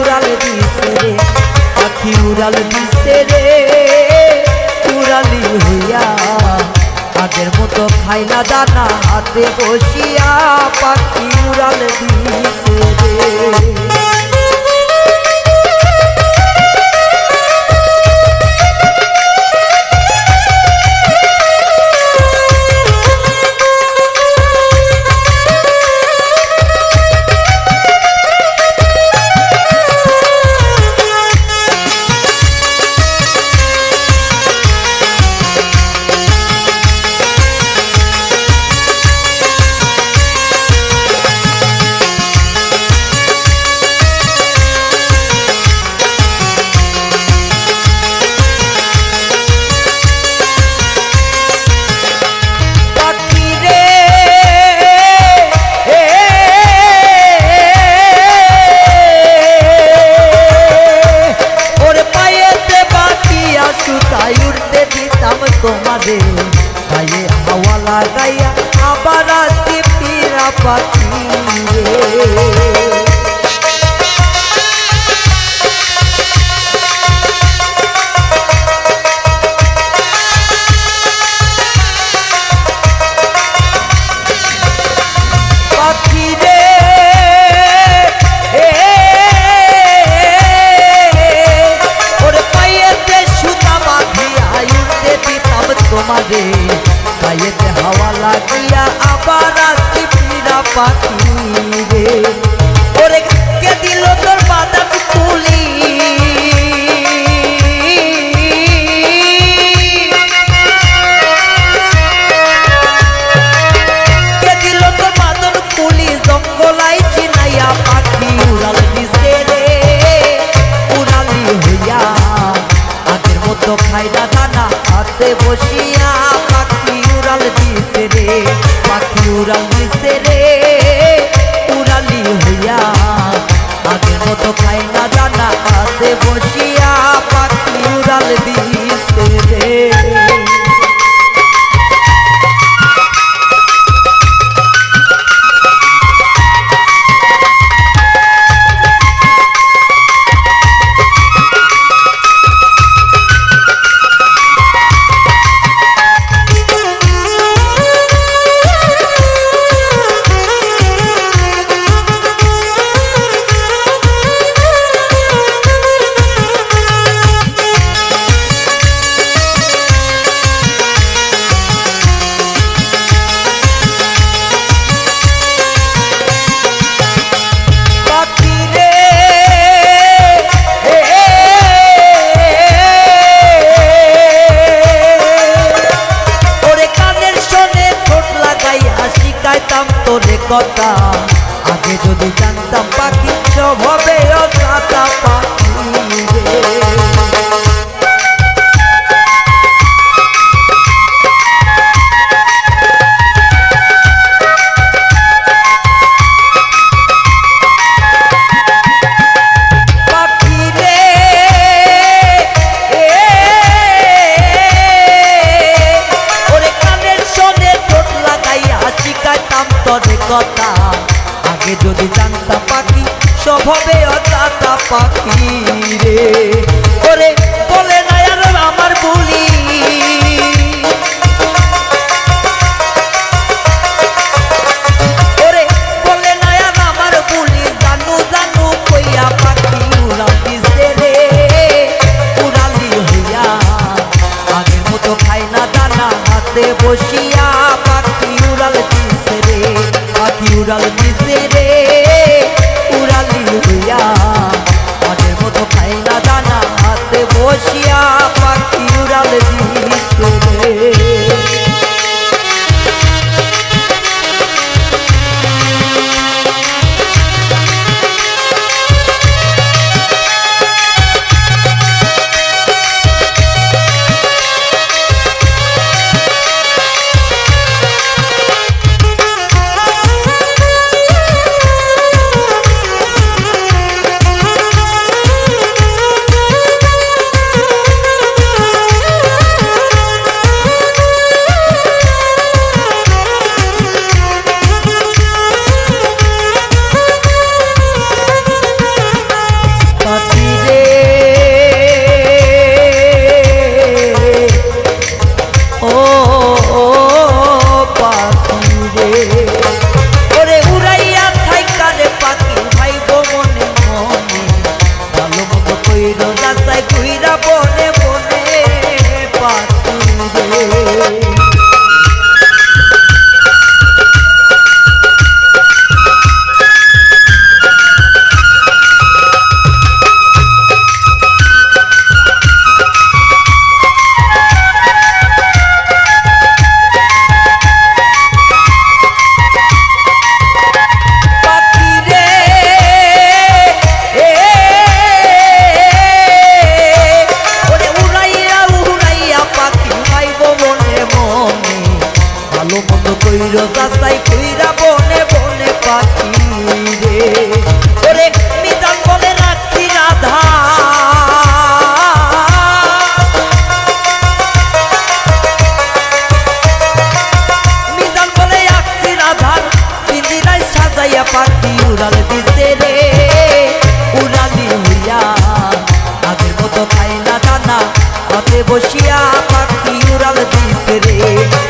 উড়াল দিছে রে, পাখি উড়াল দিছে রে। উড়ালি হইয়া আগের মতো খায় না দানা হাতে বসিয়া পাখি উড়াল দিছে রে। পাখি কথা আগে যদি জানতাম হবে অতাতা পাখি রে। ওরে বলে না আমার বলি। ওরে বলে না আমার বলি, জানু জানু কইয়া পাখি উড়াল দিছে রে। উড়ালি হইয়া আগের মতো খাই না, দানা হাতে বসিয়া পাখি উড়াল দিছে রে, পাখি উড়াল দিছে রে। দিয়া মনের মতো খাই না দানা হাতে বসিয়া পাখি উড়াল দিয়েছিল পাখি উড়াল দিছে রে। উড়ালি হইয়া আগের মতো খাইলা দানা হাতে বসিয়া পাখি উড়াল দিছে রে।